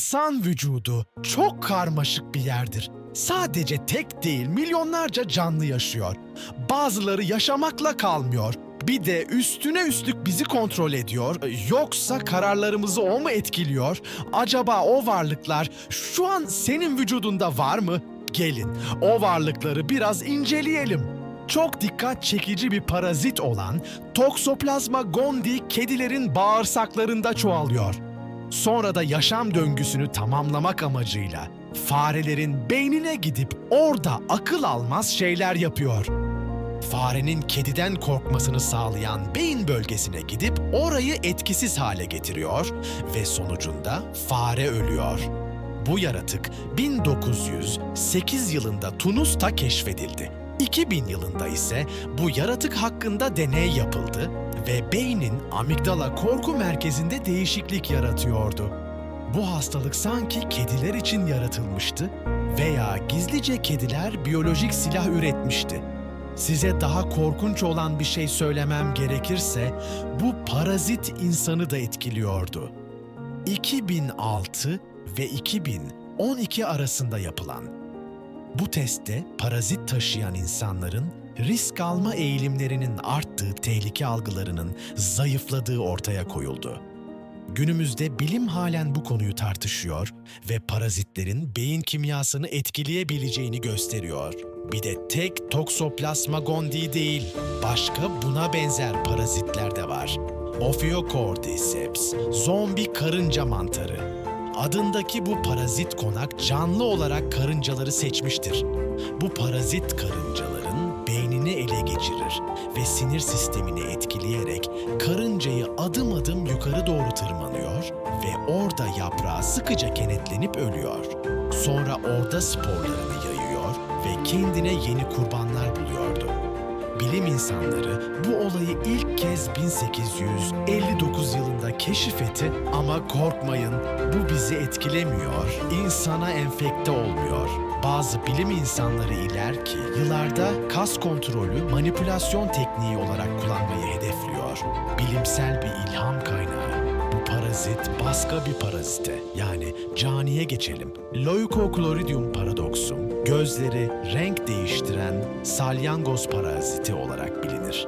İnsan vücudu çok karmaşık bir yerdir. Sadece tek değil milyonlarca canlı yaşıyor. Bazıları yaşamakla kalmıyor. Bir de üstüne üstlük bizi kontrol ediyor. Yoksa kararlarımızı o mu etkiliyor? Acaba o varlıklar şu an senin vücudunda var mı? Gelin o varlıkları biraz inceleyelim. Çok dikkat çekici bir parazit olan Toxoplasma gondii kedilerin bağırsaklarında çoğalıyor. Sonra da yaşam döngüsünü tamamlamak amacıyla farelerin beynine gidip orada akıl almaz şeyler yapıyor. Farenin kediden korkmasını sağlayan beyin bölgesine gidip orayı etkisiz hale getiriyor ve sonucunda fare ölüyor. Bu yaratık 1908 yılında Tunus'ta keşfedildi. 2000 yılında ise bu yaratık hakkında deney yapıldı ve beynin amigdala korku merkezinde değişiklik yaratıyordu. Bu hastalık sanki kediler için yaratılmıştı veya gizlice kediler biyolojik silah üretmişti. Size daha korkunç olan bir şey söylemem gerekirse bu parazit insanı da etkiliyordu. 2006 ve 2012 arasında yapılan bu testte parazit taşıyan insanların risk alma eğilimlerinin arttığı tehlike algılarının zayıfladığı ortaya koyuldu. Günümüzde bilim halen bu konuyu tartışıyor ve parazitlerin beyin kimyasını etkileyebileceğini gösteriyor. Bir de tek Toxoplasma gondii değil, başka buna benzer parazitler de var. Ophiocordyceps, zombi karınca mantarı. Adındaki bu parazit konak canlı olarak karıncaları seçmiştir. Bu parazit karıncaların beynini ele geçirir ve sinir sistemini etkileyerek karıncayı adım adım yukarı doğru tırmanıyor ve orada yaprağa sıkıca kenetlenip ölüyor. Sonra orada sporlarını yayıyor ve kendine yeni kurbanlar buluyordu. Bilim insanları bu olayı ilk kez 1859 yılında keşifetti ama korkmayın bu bizi etkilemiyor, insana enfekte olmuyor. Bazı bilim insanları iler ki yıllarda kas kontrolü manipülasyon tekniği olarak kullanmayı hedefliyor. Bilimsel bir ilham kaynağı. Bu parazit başka bir parazite yani caniye geçelim. Leukochloриdium paradoksum gözleri renk değiştiren salyangoz paraziti olarak bilinir.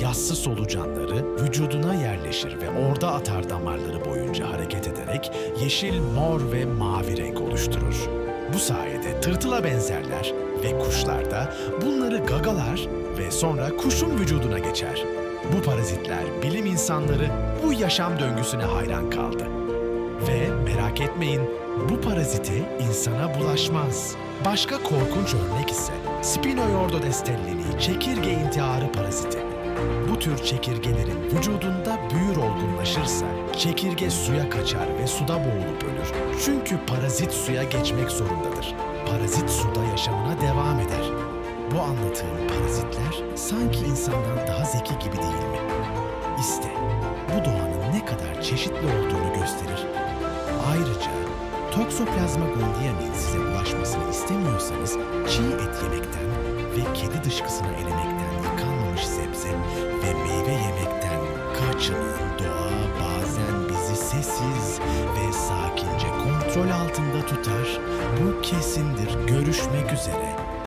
Yassı solucanları vücuduna yerleşir ve orada atar damarları boyunca hareket ederek yeşil, mor ve mavi renk oluşturur. Bu sayede tırtıla benzerler ve kuşlarda bunları gagalar ve sonra kuşun vücuduna geçer. Bu parazitler bilim insanları bu yaşam döngüsüne hayran kaldı. Ve merak etmeyin bu paraziti insana bulaşmaz. Başka korkunç örnek ise Spinoyordodestellini çekirge intiharı paraziti. Bu tür çekirgelerin vücudunda büyür olgunlaşırsa çekirge suya kaçar ve suda boğulup ölür. Çünkü parazit suya geçmek zorundadır. Parazit suda yaşamına devam eder. Parazitler sanki insandan daha zeki gibi değil mi? İşte bu doğanın ne kadar çeşitli olduğunu gösterir. Ayrıca Toxoplasma gondia'nın size ulaşmasını istemiyorsanız çiğ et yemekten ve kedi dışkısını elemekten yıkanmamış sebze ve meyve yemekten kaçının. Doğa bazen bizi sessiz ve sakince kontrol altında tutar. Bu kesindir. Görüşmek üzere.